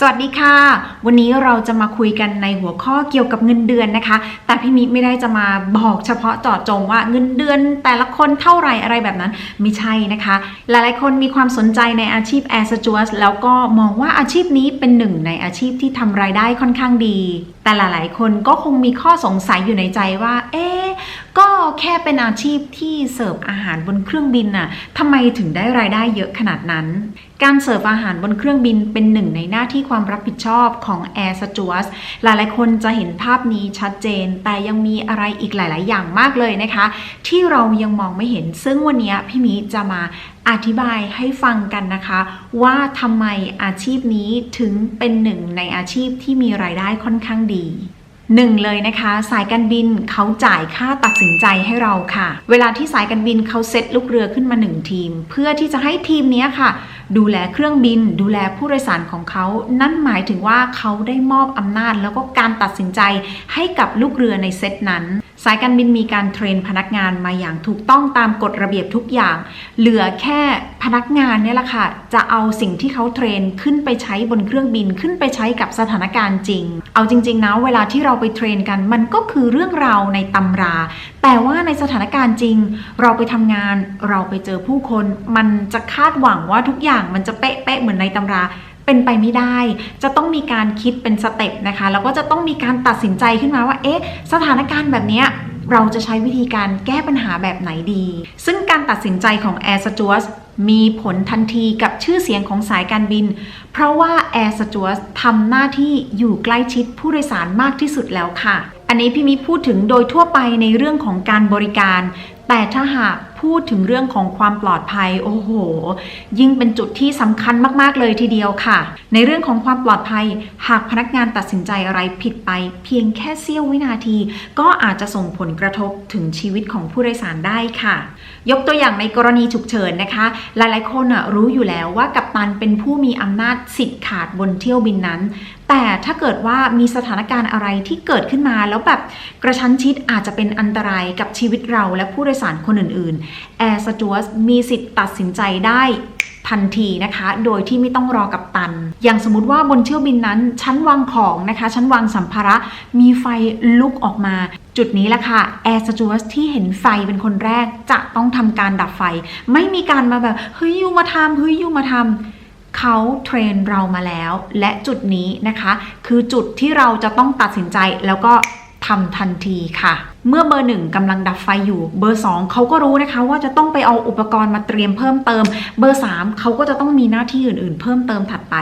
สวัสดีค่ะ วันนี้เราจะมาคุยกันในหัวข้อเกี่ยวกับเงินเดือนนะคะ แต่พี่มิไม่ได้จะมาบอกเฉพาะเจาะจงว่าเงินเดือนแต่ละคนเท่าไหร่อะไรแบบนั้นไม่ใช่นะคะ หลายๆคนมีความสนใจในอาชีพ Air Stewardess แล้วก็มองว่าอาชีพนี้เป็นหนึ่งในอาชีพที่ทำรายได้ค่อนข้างดี แต่หลายๆ คนก็คงมีข้อสงสัยอยู่ในใจว่า เอ๊ะ ก็แค่เป็นอาชีพที่เสิร์ฟอาหารบนเครื่องบินน่ะทำไมถึงได้รายได้เยอะขนาดนั้น การเสิร์ฟอาหารบนเครื่องบินเป็นหนึ่งในหน้าที่ความรับผิดชอบของ Air s t e w a r d หลายๆ คนจะเห็นภาพนี้ชัดเจน แต่ยังมีอะไรอีกหลาย ๆ อย่างมากเลยนะคะ ที่เรายังมองไม่เห็น ซึ่งวันนี้พี่มีจะมาอธิบายให้ฟังกันนะคะ ว่าทำไมอาชีพนี้ถึงเป็นหนึ่งในอาชีพที่มีรายได้ค่อนข้างดี หนึ่งเลยนะคะ สายการบินเขาจ่ายค่าตัดสินใจให้เราค่ะ เวลาที่สายการบินเขาเซตลูกเรือขึ้นมาหนึ่งทีม เพื่อที่จะให้ทีมนี้ค่ะ ดูแลเครื่องบิน ดูแลผู้โดยสารของเขา นั่นหมายถึงว่าเขาได้มอบอำนาจแล้วก็การตัดสินใจให้กับลูกเรือในเซตนั้นสายการบินมีการเทรนพนักงานมาอย่างถูกต้องตามกฎระเบียบทุกอย่าง เหลือแค่พนักงานเนี่ยแหละค่ะ จะเอาสิ่งที่เขาเทรนขึ้นไปใช้บนเครื่องบินขึ้นไปใช้กับสถานการณ์จริง เอาจริง ๆ นะ เวลาที่เราไปเทรนกันมันก็คือเรื่องราวในตำรา แต่ว่าในสถานการณ์จริง เราไปทำงานเราไปเจอผู้คน มันจะคาดหวังว่าทุกอย่างมันจะเป๊ะๆเหมือนในตำราเป็นไปไม่ได้ จะต้องมีการคิดเป็นสเต็ปนะคะ แล้วก็จะต้องมีการตัดสินใจขึ้นมาว่า เอ๊ะ สถานการณ์แบบนี้เราจะใช้วิธีการแก้ปัญหาแบบไหนดี ซึ่งการตัดสินใจของ Air s t u a r t มีผลทันทีกับชื่อเสียงของสายการบิน เพราะว่า Air s t u a r t ทำหน้าที่อยู่ใกล้ชิดผู้โดยสารมากที่สุดแล้วค่ะ อันนี้พี่มิพูดถึงโดยทั่วไปในเรื่องของการบริการ แต่ถ้าหากพูดถึงเรื่องของความปลอดภัยโอ้โห ยิ่งเป็นจุดที่สำคัญมากๆเลยทีเดียวค่ะ ในเรื่องของความปลอดภัย หากพนักงานตัดสินใจอะไรผิดไป เพียงแค่เสี้ยววินาที ก็อาจจะส่งผลกระทบถึงชีวิตของผู้โดยสารได้ค่ะ ยกตัวอย่างในกรณีฉุกเฉินนะคะ หลายๆ คนรู้อยู่แล้วว่ากัปตันเป็นผู้มีอำนาจสิทธิ์ขาดบนเที่ยวบินนั้นแต่ถ้าเกิดว่ามีสถานการณ์อะไรที่เกิดขึ้นมาแล้วแบบกระชั้นชิดอาจจะเป็นอันตรายกับชีวิตเราและผู้โดยสารคนอื่นๆ Air Stewardess มีสิทธิ์ตัดสินใจได้ทันทีนะคะ โดยที่ไม่ต้องรอกับตัน อย่างสมมติว่าบนเที่ยวบินนั้น ชั้นวางของนะคะ ชั้นวางสัมภาระ มีไฟลุกออกมา จุดนี้แหละค่ะ Air Stewardess ที่เห็นไฟเป็นคนแรกจะต้องทำการดับไฟ ไม่มีการมาแบบ เฮ้ยยูมาทำเฮ้ยยูมาทำเขาเทรนเรามาแล้ว และจุดนี้นะคะ คือจุดที่เราจะต้องตัดสินใจแล้วก็ทำทันทีค่ะ เมื่อเบอร์หนึ่งกำลังดับไฟอยู่ เบอร์สองเขาก็รู้นะคะว่าจะต้องไปเอาอุปกรณ์มาเตรียมเพิ่มเติม เบอร์สามเขาก็จะต้องมีหน้าที่อื่น ๆ เพิ่มเติมถัดไป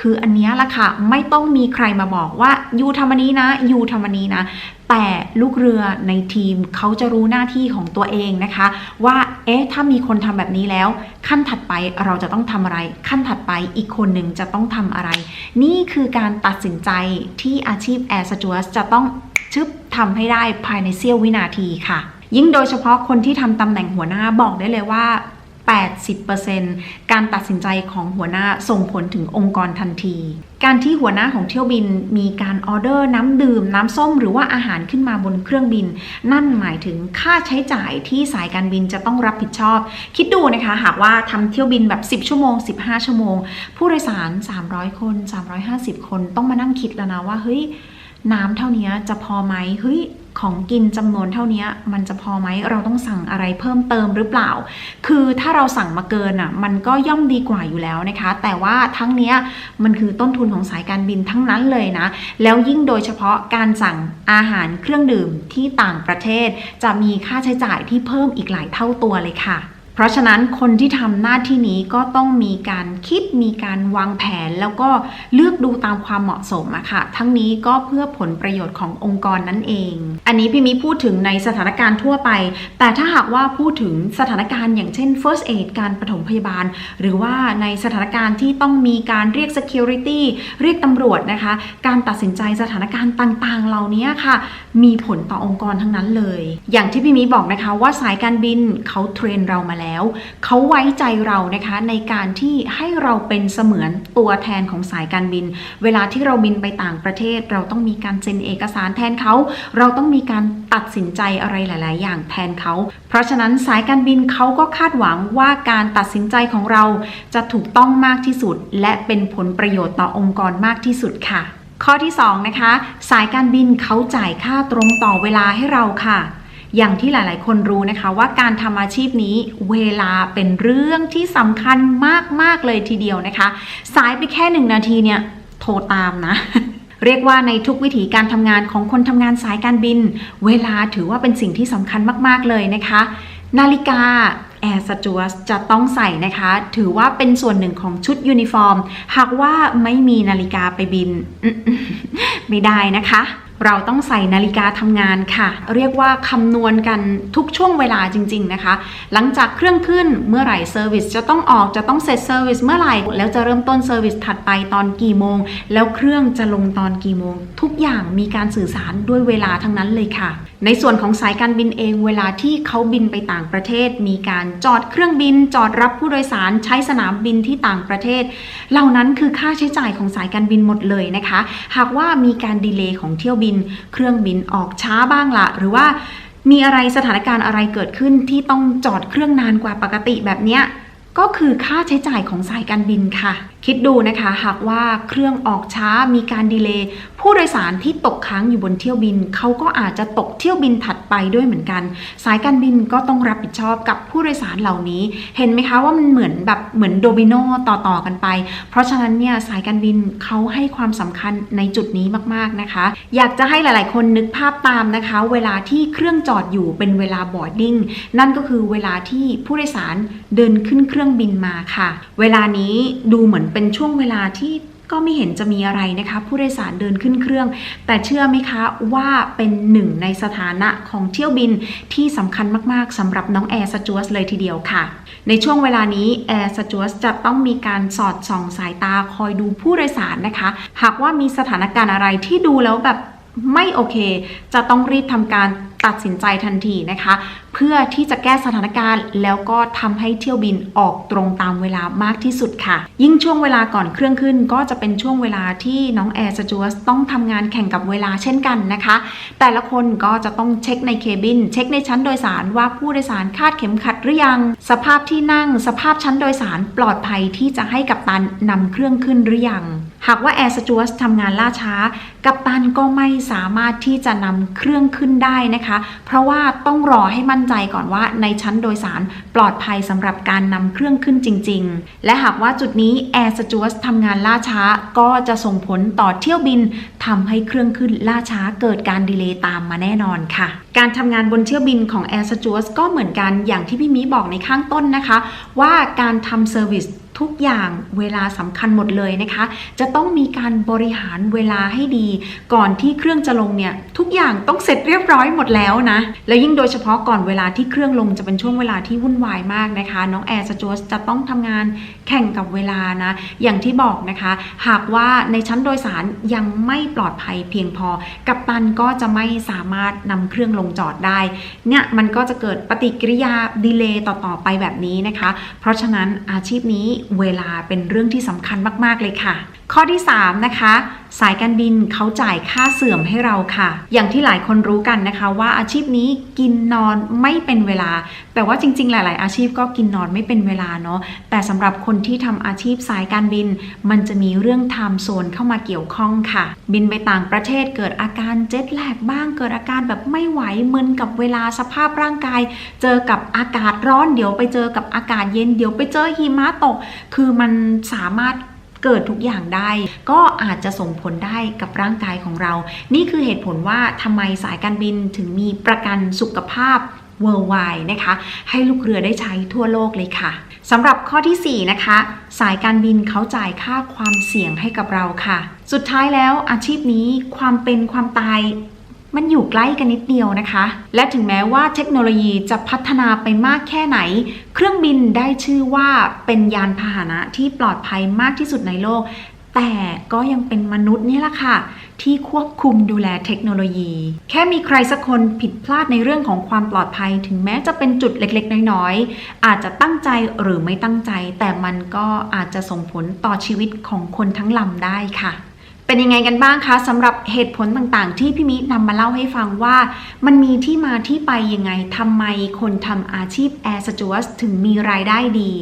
คืออันนี้ละค่ะไม่ต้องมีใครมาบอกว่ายูทำอันนี้นะยูทำอันนี้นะแต่ลูกเรือในทีมเขาจะรู้หน้าที่ของตัวเองนะคะ ว่า เอ๊ะ ถ้ามีคนทำแบบนี้แล้ว ขั้นถัดไปเราจะต้องทำอะไร ขั้นถัดไปอีกคนหนึ่งจะต้องทำอะไร นี่คือการตัดสินใจที่อาชีพ Air Stewardess จะต้อง ชึบทำให้ได้ภายในเสี้ยววินาทีค่ะ ยิ่งโดยเฉพาะคนที่ทำตำแหน่งหัวหน้าบอกได้เลยว่า 80%การตัดสินใจของหัวหน้าส่งผลถึงองค์กรทันที การที่หัวหน้าของเที่ยวบินมีการออเดอร์น้ำดื่ม น้ำส้มหรือว่าอาหารขึ้นมาบนเครื่องบิน นั่นหมายถึงค่าใช้จ่ายที่สายการบินจะต้องรับผิดชอบ คิดดูนะคะ หากว่าทำเที่ยวบินแบบ 10 ชั่วโมง 15 ชั่วโมง ผู้โดยสาร 300 คน 350 คนต้องมานั่งคิดแล้วนะว่าเฮ้ย น้ำเท่านี้จะพอไหมเฮ้ยของกินจำนวนเท่านี้มันจะพอไหมเราต้องสั่งอะไรเพิ่มเติมหรือเปล่า คือถ้าเราสั่งมาเกินอะมันก็ย่อมดีกว่าอยู่แล้วนะคะ แต่ว่าทั้งเนี้ยมันคือต้นทุนของสายการบินทั้งนั้นเลยนะ แล้วยิ่งโดยเฉพาะการสั่งอาหารเครื่องดื่มที่ต่างประเทศ จะมีค่าใช้จ่ายที่เพิ่มอีกหลายเท่าตัวเลยค่ะ เพราะฉะนั้นคนที่ทำหน้าที่นี้ก็ต้องมีการคิดมีการวางแผน แล้วก็เลือกดูตามความเหมาะสมอะค่ะ ทั้งนี้ก็เพื่อผลประโยชน์ขององค์กรนั่นเอง อันนี้พี่มีพูดถึงในสถานการณ์ทั่วไป แต่ถ้าหากว่าพูดถึงสถานการณ์อย่างเช่น first aid การปฐมพยาบาล หรือว่าในสถานการณ์ที่ต้องมีการเรียก security เรียกตำรวจนะคะ การตัดสินใจสถานการณ์ต่างๆ เหล่านี้ค่ะ มีผลต่อองค์กรทั้งนั้นเลย อย่างที่พี่มีบอกนะคะว่าสายการบินเขาเทรนเรามาแล้วแล้ว เขาไว้ใจเรานะคะในการที่ให้เราเป็นเสมือนตัวแทนของสายการบิน เวลาที่เราบินไปต่างประเทศ เราต้องมีการเซ็นเอกสารแทนเขา เราต้องมีการตัดสินใจอะไรหลาย ๆ อย่างแทนเขา เพราะฉะนั้นสายการบินเขาก็คาดหวังว่าการตัดสินใจของเราจะถูกต้องมากที่สุด และเป็นผลประโยชน์ต่อองค์กรมากที่สุดค่ะ ข้อที่2นะคะสายการบินเขาจ่ายค่าตรงต่อเวลาให้เราค่ะ อย่างที่หลาย ๆ คนรู้นะคะว่าการทำอาชีพนี้เวลาเป็นเรื่องที่สำคัญมาก ๆ เลยทีเดียวนะคะ สายไปแค่หนึ่งนาทีเนี่ยโทรตามนะเรียกว่าในทุกวิถีการทำงานของคนทำงานสายการบิน เวลาถือว่าเป็นสิ่งที่สำคัญมาก ๆ เลยนะคะ นาฬิกาแอร์สจวสจะต้องใส่นะคะ ถือว่าเป็นส่วนหนึ่งของชุดยูนิฟอร์ม หากว่าไม่มีนาฬิกาไปบิน ไม่ได้นะคะ เราต้องใส่นาฬิกาทำงานค่ะ เรียกว่าคำนวณกันทุกช่วงเวลาจริง ๆนะคะ หลังจากเครื่องขึ้นเมื่อไหร่เซอร์วิสจะต้องออกจะต้องเสร็จเซอร์วิสเมื่อไหร่ แล้วจะเริ่มต้นเซอร์วิสถัดไปตอนกี่โมง แล้วเครื่องจะลงตอนกี่โมง ทุกอย่างมีการสื่อสารด้วยเวลาทั้งนั้นเลยค่ะ ในส่วนของสายการบินเองเวลาที่เขาบินไปต่างประเทศ มีการจอดเครื่องบิน จอดรับผู้โดยสารใช้สนามบินที่ต่างประเทศ เหล่านั้นคือค่าใช้จ่ายของสายการบินหมดเลยนะคะ หากว่ามีการดีเลย์ของเที่ยวบินเครื่องบินออกช้าบ้างละหรือว่ามีอะไรสถานการณ์อะไรเกิดขึ้นที่ต้องจอดเครื่องนานกว่าปกติแบบเนี้ยก็คือค่าใช้จ่ายของสายการบินค่ะ คิดดูนะคะหากว่าเครื่องออกช้ามีการดีเลย์ผู้โดยสารที่ตกค้างอยู่บนเที่ยวบิน เขาก็อาจจะตกเที่ยวบินถัดไปด้วยเหมือนกัน สายการบินก็ต้องรับผิดชอบกับผู้โดยสารเหล่านี้ เห็นไหมคะว่ามันเหมือนแบบเหมือนโดมิโนต่อๆกันไป เพราะฉะนั้นเนี่ยสายการบินเขาให้ความสำคัญในจุดนี้มากๆนะคะ อยากจะให้หลายๆ คนนึกภาพตามนะคะ เวลาที่เครื่องจอดอยู่เป็นเวลาบอร์ดดิ้งนั่นก็คือเวลาที่ผู้โดยสารเดินขึ้นเครื่องบินมาค่ะ เวลานี้ดูเหมือนเป็นช่วงเวลาที่ก็ไม่เห็นจะมีอะไรนะคะ ผู้โดยสารเดินขึ้นเครื่อง แต่เชื่อไหมคะว่าเป็นหนึ่งในสถานะของเที่ยวบินที่สำคัญมากๆสำหรับน้องแอร์สจวสเลยทีเดียวค่ะ ในช่วงเวลานี้แอร์สจวสจะต้องมีการสอดส่องสายตาคอยดูผู้โดยสารนะคะ หากว่ามีสถานการณ์อะไรที่ดูแล้วแบบไม่โอเค จะต้องรีบทำการตัดสินใจทันทีนะคะ เพื่อที่จะแก้สถานการณ์ แล้วก็ทำให้เที่ยวบินออกตรงตามเวลามากที่สุดค่ะ ยิ่งช่วงเวลาก่อนเครื่องขึ้น ก็จะเป็นช่วงเวลาที่น้องแอร์สจวสต้องทำงานแข่งกับเวลาเช่นกันนะคะ แต่ละคนก็จะต้องเช็คในเคบิน เช็คในชั้นโดยสารว่าผู้โดยสารคาดเข็มขัดหรือยัง สภาพที่นั่ง สภาพชั้นโดยสารปลอดภัยที่จะให้กับตันนำเครื่องขึ้นหรือยัง หากว่าแอร์สจวสทำงานล่าช้า กัปตันก็ไม่สามารถที่จะนำเครื่องขึ้นได้นะคะ เพราะว่าต้องรอให้มั่นใจก่อนว่าในชั้นโดยสารปลอดภัยสำหรับการนำเครื่องขึ้นจริง ๆ และหากว่าจุดนี้แอร์สจวสทำงานล่าช้าก็จะส่งผลต่อเที่ยวบินทำให้เครื่องขึ้นล่าช้าเกิดการดีเลย์ตามมาแน่นอนค่ะ การทำงานบนเที่ยวบินของแอร์สจวสก็เหมือนกันอย่างที่พี่มีบอกในข้างต้นนะคะ ว่าการทำเซอร์วิส ทุกอย่างเวลาสำคัญหมดเลยนะคะ จะต้องมีการบริหารเวลาให้ดี ก่อนที่เครื่องจะลงเนี่ยทุกอย่างต้องเสร็จเรียบร้อยหมดแล้วนะ แล้วยิ่งโดยเฉพาะก่อนเวลาที่เครื่องลงจะเป็นช่วงเวลาที่วุ่นวายมากนะคะ น้องแอร์สจวสจะต้องทำงานแข่งกับเวลานะ อย่างที่บอกนะคะ หากว่าในชั้นโดยสารยังไม่ปลอดภัยเพียงพอ กัปตันก็จะไม่สามารถนำเครื่องลงจอดได้ เนี่ยมันก็จะเกิดปฏิกิริยาดีเลย์ต่อๆไปแบบนี้นะคะ เพราะฉะนั้นอาชีพนี้เวลาเป็นเรื่องที่สำคัญมาก ๆ เลยค่ะข้อที่ 3 นะคะ สายการบินเขาจ่ายค่าเสื่อมให้เราค่ะ อย่างที่หลายคนรู้กันนะคะ ว่าอาชีพนี้กินนอนไม่เป็นเวลา แต่ว่าจริง ๆ หลาย ๆ อาชีพก็กินนอนไม่เป็นเวลาเนาะแต่สำหรับคนที่ทำอาชีพสายการบิน มันจะมีเรื่องไทม์โซนเข้ามาเกี่ยวข้องค่ะ บินไปต่างประเทศเกิดอาการเจ็ตแลกบ้างเกิดอาการแบบไม่ไหวมึนกับเวลาสภาพร่างกาย เจอกับอากาศร้อนเดี๋ยวไปเจอกับอากาศเย็นเดี๋ยวไปเจอหิมะตก คือมันสามารถ เกิดทุกอย่างได้ ก็อาจจะส่งผลได้กับร่างกายของเรา นี่คือเหตุผลว่าทำไมสายการบินถึงมีประกันสุขภาพ worldwide นะคะ ให้ลูกเรือได้ใช้ทั่วโลกเลยค่ะสำหรับข้อทีสี่4 นะคะ สายการบินเขาจ่ายค่าความเสี่ยงให้กับเราค่ะ สุดท้ายแล้วอาชีพนี้ความเป็นความตาย มันอยู่ใกล้กันนิดเดียวนะคะ และถึงแม้ว่าเทคโนโลยีจะพัฒนาไปมากแค่ไหน เครื่องบินได้ชื่อว่าเป็นยานพาหนะที่ปลอดภัยมากที่สุดในโลก แต่ก็ยังเป็นมนุษย์นี่แหละค่ะ ที่ควบคุมดูแลเทคโนโลยี แค่มีใครสักคนผิดพลาดในเรื่องของความปลอดภัย ถึงแม้จะเป็นจุดเล็กๆ น้อยๆ อาจจะตั้งใจหรือไม่ตั้งใจ แต่มันก็อาจจะส่งผลต่อชีวิตของคนทั้งลำได้ค่ะ เป็นยังไงกันบ้างคะสำหรับเหตุผลต่างๆ ที่พี่มินำมาเล่าให้ฟังว่า มันมีที่มาที่ไปยังไงทำไมคนทำอาชีพแอร์สจวตถึงมีรายได้ดี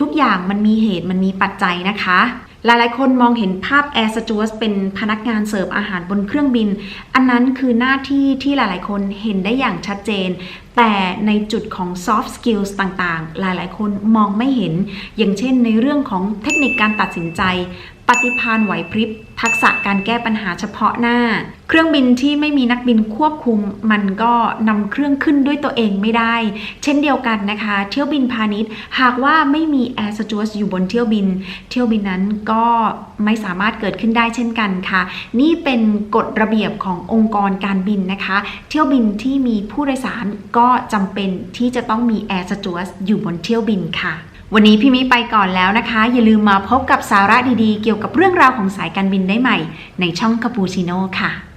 ทุกอย่างมันมีเหตุมันมีปัจจัยนะคะหลายๆ คนมองเห็นภาพแอร์สจวตเป็นพนักงานเสิร์ฟอาหารบนเครื่องบิน อันนั้นคือหน้าที่ที่หลายๆ คนเห็นได้อย่างชัดเจน แต่ในจุดของ soft skills ต่างๆ หลายๆ คนมองไม่เห็น อย่างเช่นในเรื่องของเทคนิคการตัดสินใจ ปฏิภาณไหวพริบ ทักษะการแก้ปัญหาเฉพาะหน้า เครื่องบินที่ไม่มีนักบินควบคุม มันก็นำเครื่องขึ้นด้วยตัวเองไม่ได้ เช่นเดียวกันนะคะ เที่ยวบินพาณิชย์ หากว่าไม่มีแอร์สจวตอยู่บนเที่ยวบิน เที่ยวบินนั้นก็ไม่สามารถเกิดขึ้นได้เช่นกันค่ะ นี่เป็นกฎระเบียบขององค์กรการบินนะคะ เที่ยวบินที่มีผู้โดยสารก็จำเป็นที่จะต้องมีแอร์สจวตอยู่บนเที่ยวบินค่ะ วันนี้พี่มิไปก่อนแล้วนะคะ อย่าลืมมาพบกับสาระดีๆ เกี่ยวกับเรื่องราวของสายการบินได้ใหม่ ในช่องคาปูชิโน่ค่ะ